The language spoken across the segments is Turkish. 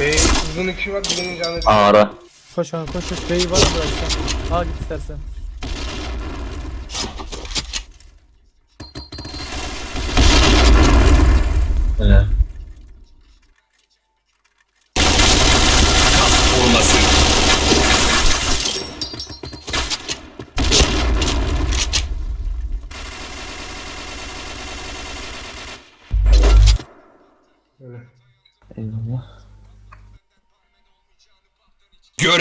Bey uzun iki var birinin canı bir. Ara. Koş abi koş koş. B'yi var mı bıraksan? Al git istersen. Öyle.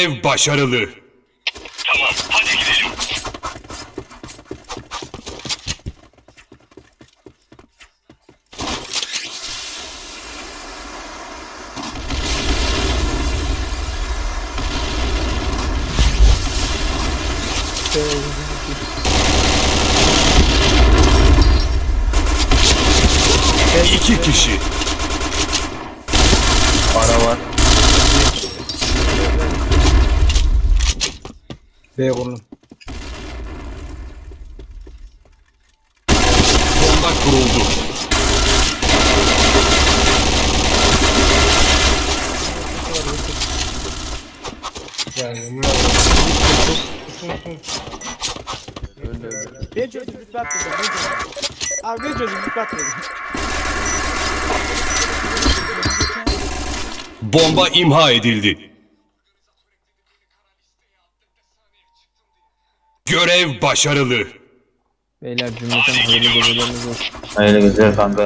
Görev başarılı. B uzun iki. İki kişi. Ara var. B kurulum. Bomba kuruldu. Yani bunlar. Tutun tutun. Ben çocuk bir çocuk. Abi ben çocuk bir patladım. Bomba imha edildi. Görev başarılı. Beyler cümleten hayırlı geceleriniz olsun. Hayırlı güzel kanka.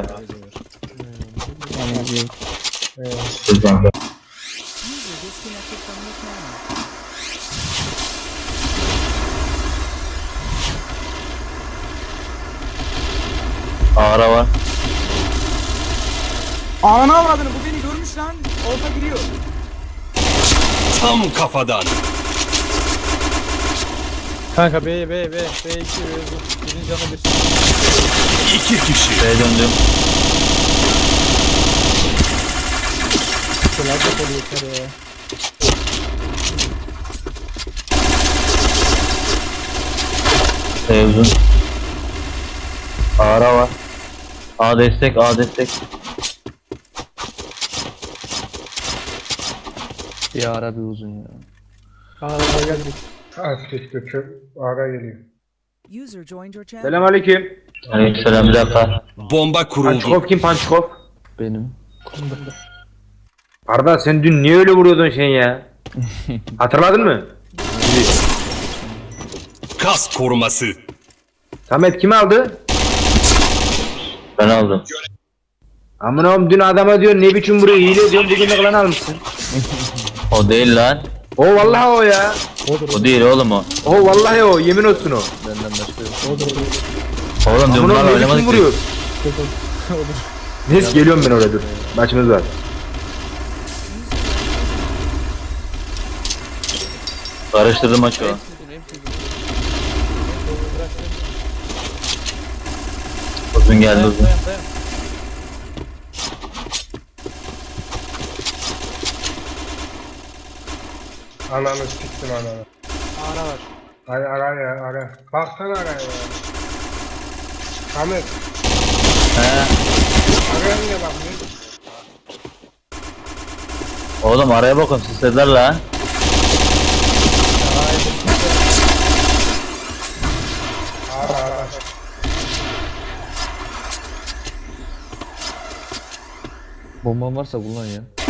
Yani bir Güzel kanka. Ara var. Ananı avradını bu beni görmüş lan. Orta giriyor. Tam kafadan. Kanka B B B B 2 B uzun. Birin canı bir. İki kişi. B döndüm. Felaket oluyor kere ya. B uzun. Ara var. A destek, A destek. Bir ara bir uzun ya. Ağlamaya geldik. İşte çöp ara geliyor. User joined your channel. Selamünaleyküm. Aleykümselam bir dakika. Bomba kuruldu. Pançkov kim Pançkov? Benim. Arda sen dün niye öyle vuruyordun şey ya? Hatırladın mı? Kas koruması. Samet kim aldı? Ben aldım. Aman oğlum dün adama diyor ne biçim vuruyor hile diyorum bugün de klan almışsın. O değil lan. O vallahi o ya. O değil oğlum o. O vallahi o yemin olsun o. Benden başka yok. Oğlum Aman dün oğlum bunlarla ne biçim oynamadık ki. vuruyor? Neyse geliyorum ben oraya dur. Başımız var. Karıştırdım maçı o. Uzun geldi uzun. Dayan dayan. Ananı siktim ananı. Ara var. Ay ara ya ara. Baksana ara ya. Ahmet. He. Araya niye bakmıyorsun? Oğlum araya bakın sislediler lan. Ara ara. Bomban varsa kullan ya.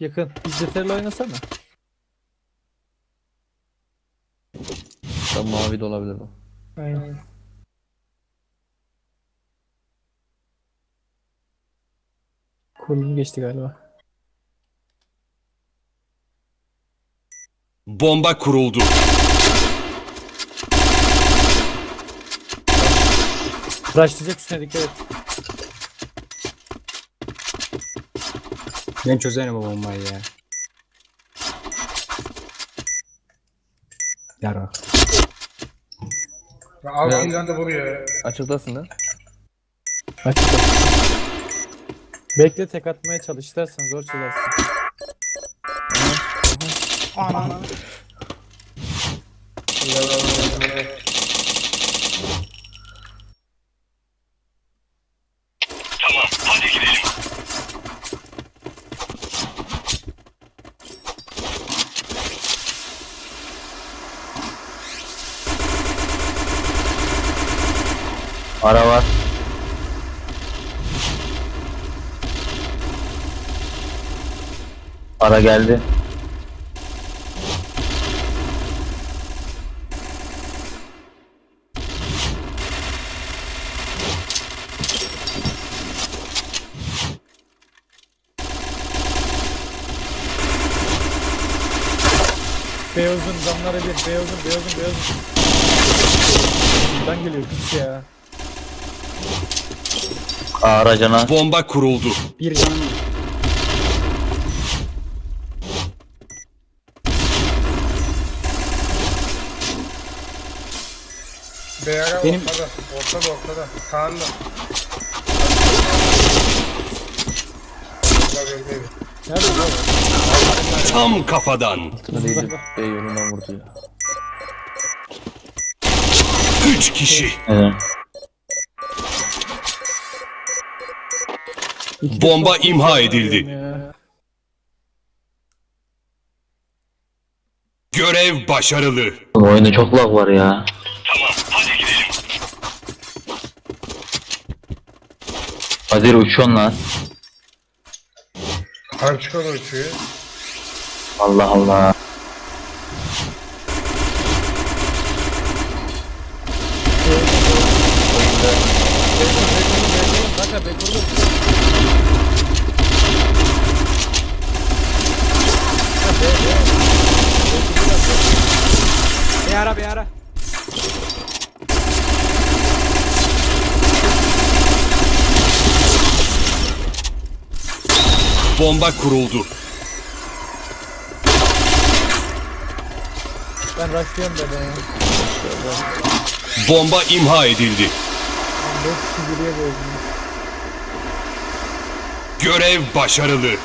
Yakın. İzzeterle oynasana. Tam mavi de olabilir bu. Aynen. Kurulum geçti galiba. Bomba kuruldu. Rushlayacak üstüne dikkat et. Ben çözerim o bombayı ya. Yara. Ya Altından da vuruyor ya. Açıktasın da. Açık ol. Bekle tek atmaya çalış istersen zor çözersin. Ara var. Ara geldi. Beyozun camları bir. Beyozun, beyozun, beyozun. Buradan geliyor piç ya. Ara cana. Bomba kuruldu. Bir canım Beyara Benim- ortada. Ortada ortada. Nerede bu? Tam kafadan. Altına değdi. B yolundan vurdu ya. Üç kişi. Evet. Bomba imha edildi. Görev başarılı. Bu oyunda çok lag var ya. Kadir uçuyorsun lan. Kaan çıkar uçuyor. Allah Allah. Kanka be kurdum. Bir ara bir ara. Bomba kuruldu. Ben rushlıyorum da ben. Bomba imha edildi. 4 kişi geriye bozdum. Görev başarılı.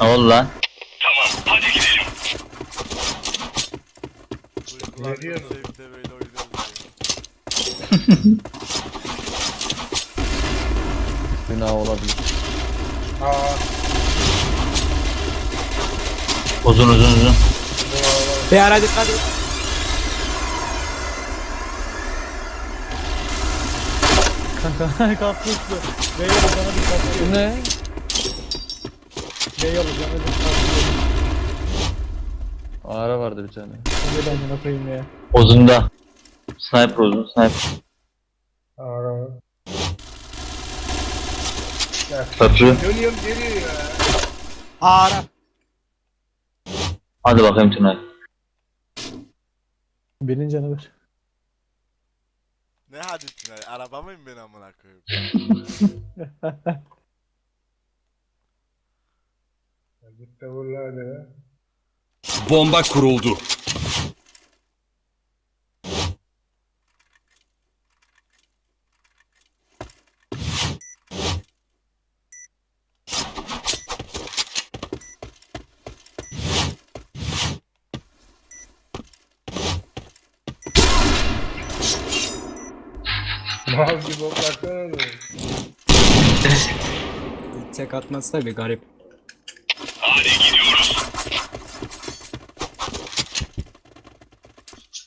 Ne oldu lan? Ne diyorsun? Evde böyle oynuyoruz. Günah olabilir. Uzun uzun uzun. Bir ara dikkat et. Kanka kalkmıştı. Ve yolu bana bir kalkıyor. Bu ne? Ve yolu bana bir kalkıyor. Ara vardı bir tane. Ne ben buna koyayım ya. Uzunda. Sniper uzun sniper. Arama. Ya, Köprü. Dönüyorum geri ya. Ara. Hadi bakayım Tunay. Benim canı ver. Ne hadi Tünay? Araba mıyım ben amına koyayım? Git de vur lan ya. Bomba kuruldu. Mal gibi oklaksana da. Tek atması da bir garip.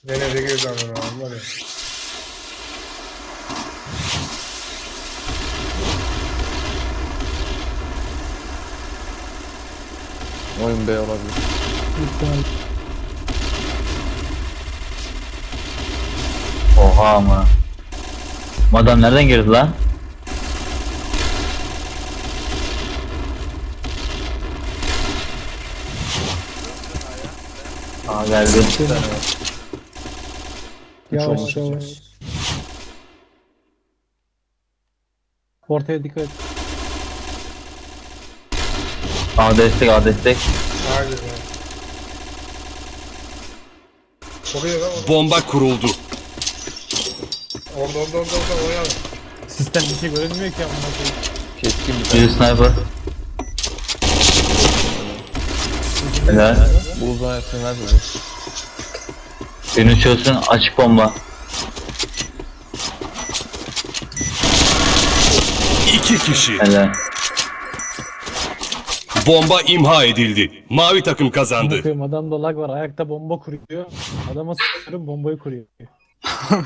Gene de girdi amına var ya. Oyun B olabilir. Lütfen. Oha ama. Bu adam nereden girdi lan? Aa geldi. Yavaş yavaş. Ortaya dikkat et. Aa destek aa destek. Bomba kuruldu. Orada orada orada orada oynayalım. Sistem bir şey görünmüyor ki amına koyayım. Keskin bir tane. Biri sniper. Helal. Bu ver bu. Birini çözsün açık bomba. İki kişi. Helal. Bomba imha edildi. Mavi takım kazandı. Bakıyorum adamda lag var. Ayakta bomba kuruyor. Adama sıkıyorum bombayı kuruyor.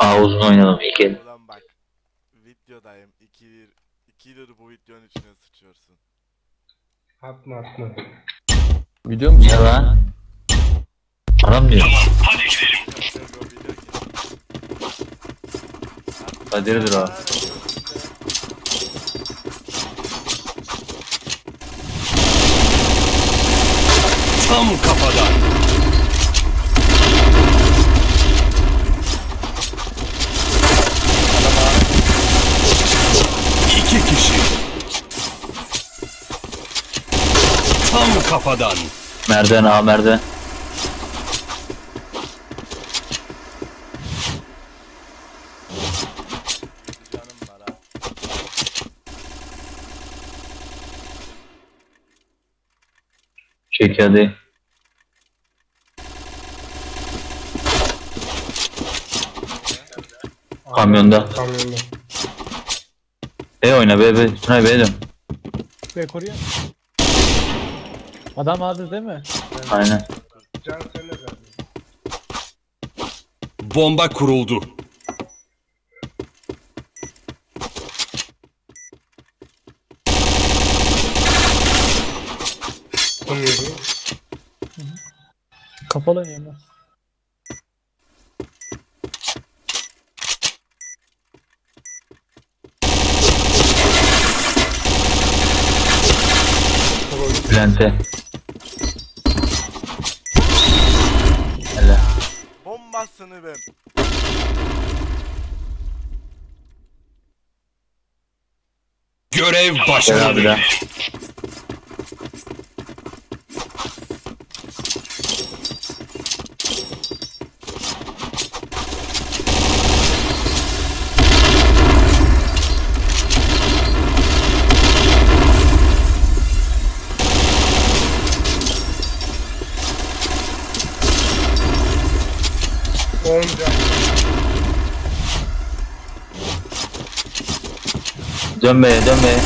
Aa uzun oynadım ilk el. Ulan bak. Videodayım. 2 2 bu videonun içine sıçıyorsun. Atma atma. Video mu? Ne lan? Adam diyor. Kadir'dir o. Tam kafadan. Kafadan. Merdiven A merdiven. Çek hadi. Kamyonda. Kamyonda. B oyna B B. Tunay B dön. Ve koruyor. Adam aldı değil mi? Aynen. Can söyle zaten. Bomba kuruldu. Kum yedi. Kapalı lan. Bülent'e. Bombasını ben. Görev Helal başarılı. Bülent. On can. Dön B'ye dön B'ye.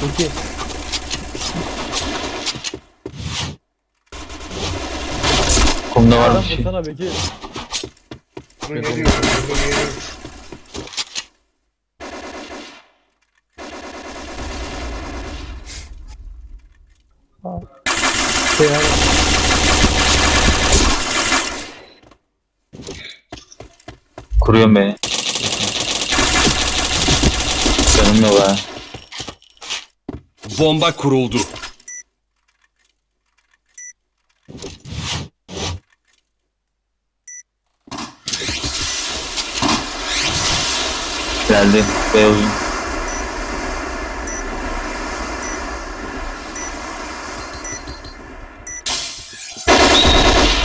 Peki. Kumda var bir şey. vursana Bekir. Bunu geliyor. Bunu geliyor. Şey Kuruyorum B'ye. Canım yok ha. Bomba kuruldu. Geldi. B uzun.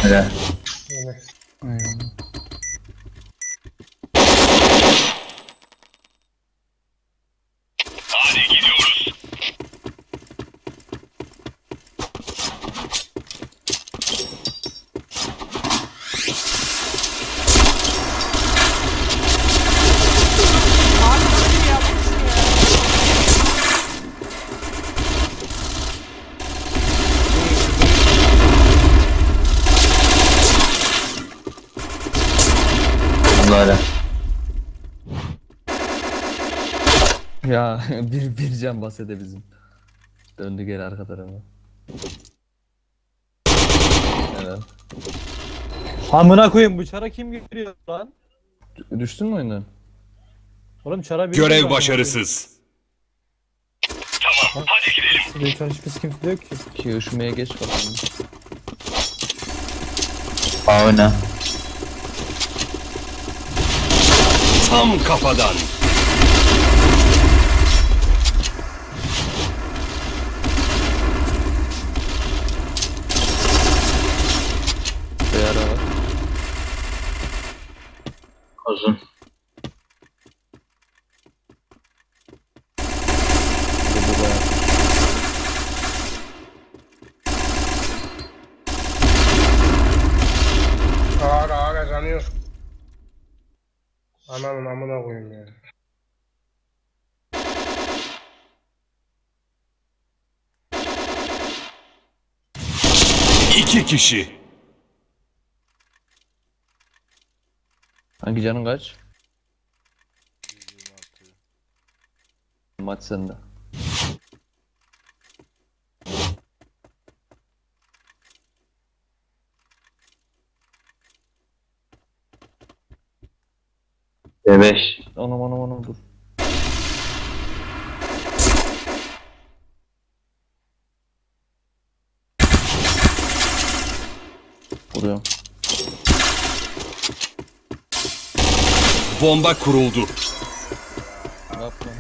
Helal. Evet. Helal. Ya bir bir can bahsede bizim. Döndü geri arka tarafa. Evet. Amına koyayım bu çara kim giriyor lan? Düştün mü oyundan? Oğlum çara bir Görev başarısız. Burada hiç hiçbir kimse yok ki. Ki üşümeye geç bakalım. Aa oyna. Tam kafadan. Uzun. Bu bu bayağı. Ağır ağır kazanıyor. Ananın amına koyayım ya. İki kişi. Hangi canın kaç? 126. Maç sende. B5. Anam anam anam dur. Vuruyorum. Bomba kuruldu. Yapma.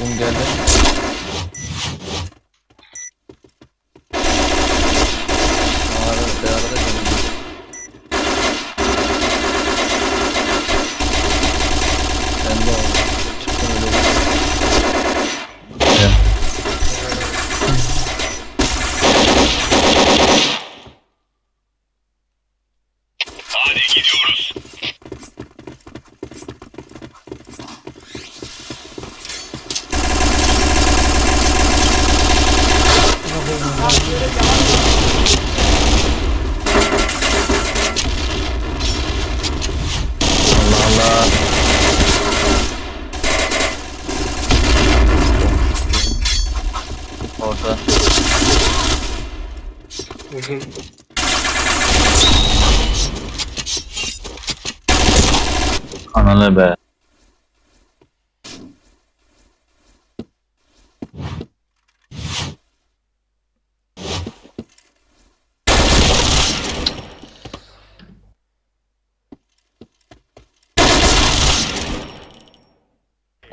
Bum geldi. Ağrı, bir arada canım. Sen de oldu. Çıktın öyle. Allah Allah. Orada. Uzun. Analı be.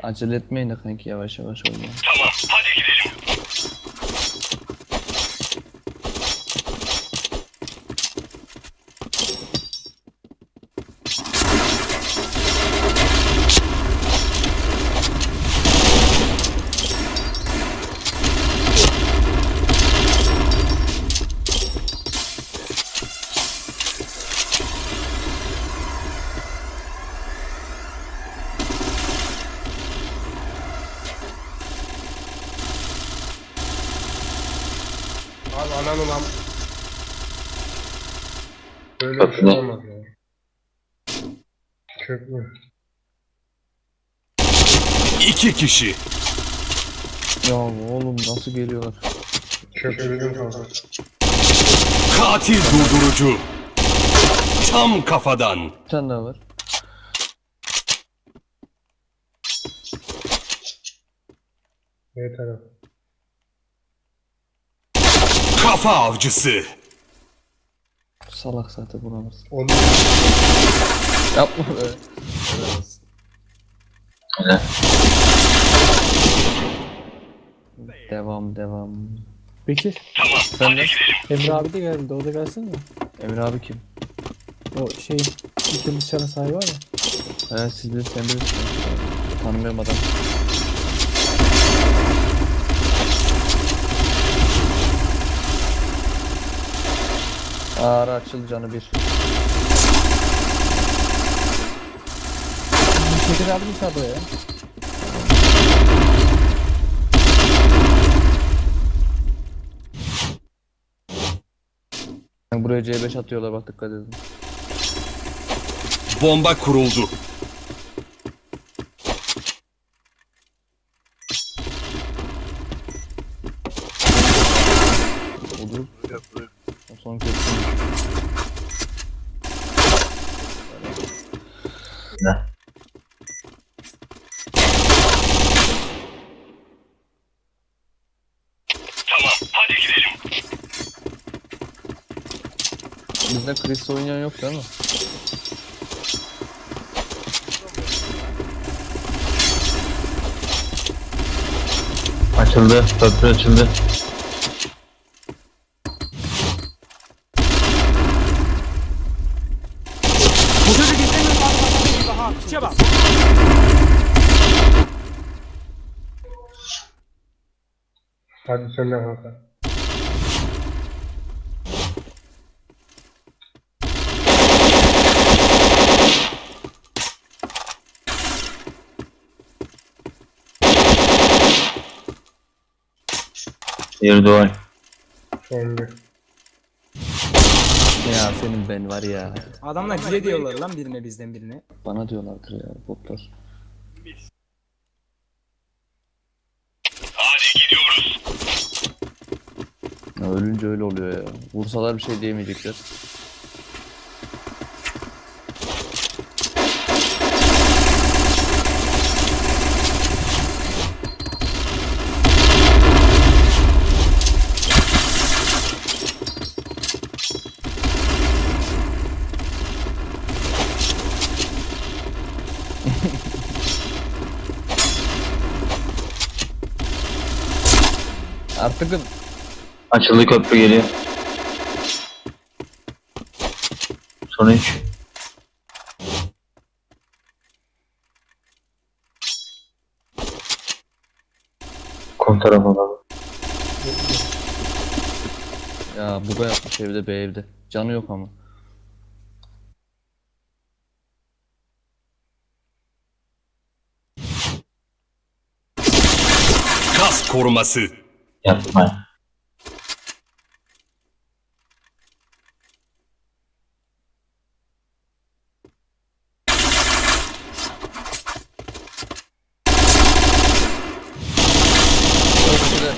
Acele etmeyin de kanki yavaş yavaş oynayın. Abi ananın am... Böyle bir şey olmaz ya. Köprü. İki kişi. Ya oğlum nasıl geliyorlar? Köprü dedim kanka. Katil durdurucu. Tam kafadan. Bir tane daha var. B taraf. Kafa avcısı. Salak zaten vuramaz. Onu Yapma be. Öyle. Devam devam. Bekir. Sen de? Emre abi de geldi. O da gelsin mi? Emir abi kim? O şey ikili çarın sahibi var ya. He siz de sen bilirsin. Tanımıyorum adam. Ağrı açıl canı bir. Şeker abi mi çarpı ya? Buraya C5 atıyorlar bak dikkat edin. Bomba kuruldu. Olur. O son köprü. Ne? Chris oynayan yok değil mi? Açıldı. Köprü açıldı. Bu çocuk izlemiyor bak bak bak. Ha piçe bak. Hadi sen de Diğeri duvar. Son bir. Ya senin ben var ya. Adamlar hile diyorlar lan birine bizden birine. Bana diyorlardır ya botlar. Ya ölünce öyle oluyor ya. Vursalar bir şey diyemeyecekler. Artık Açıldı köprü geliyor. Son üç. Kon tarafı alalım. ya buga yapmış evde be evde. Canı yok ama. Kas koruması. Yapma.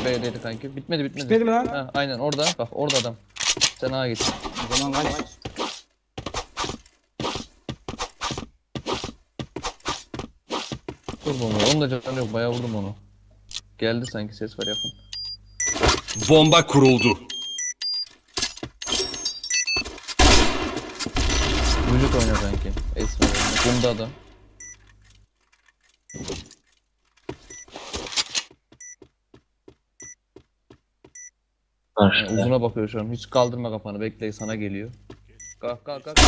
B'deydi kanki. Bitmedi bitmedi. Bitmedi mi lan? Ha, aynen orada. Bak orada adam. Sen A'ya git. O zaman kaç. Vur onu. Onun da canı yok. Bayağı vurdum onu. Geldi sanki ses var yakın. Bomba kuruldu. Vücut oynuyor sanki. Es var oynuyor. Bunda adam. Yani Karşıda. uzuna bakıyor şu an. Hiç kaldırma kafanı. Bekle sana geliyor. Kalk kalk kalk.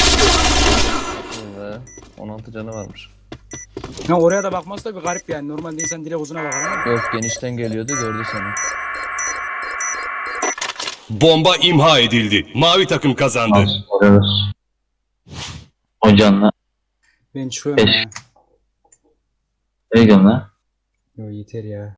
Ve 16 canı varmış. Ya oraya da bakması da bir garip yani. Normalde insan direkt uzuna bakar ama. Yok genişten geliyordu gördü seni. Bomba imha edildi. Mavi takım kazandı. Az alıyoruz. O canla. Ben çıkıyorum Beş. ya. Nereye gidiyorsun lan? Yo yeter ya.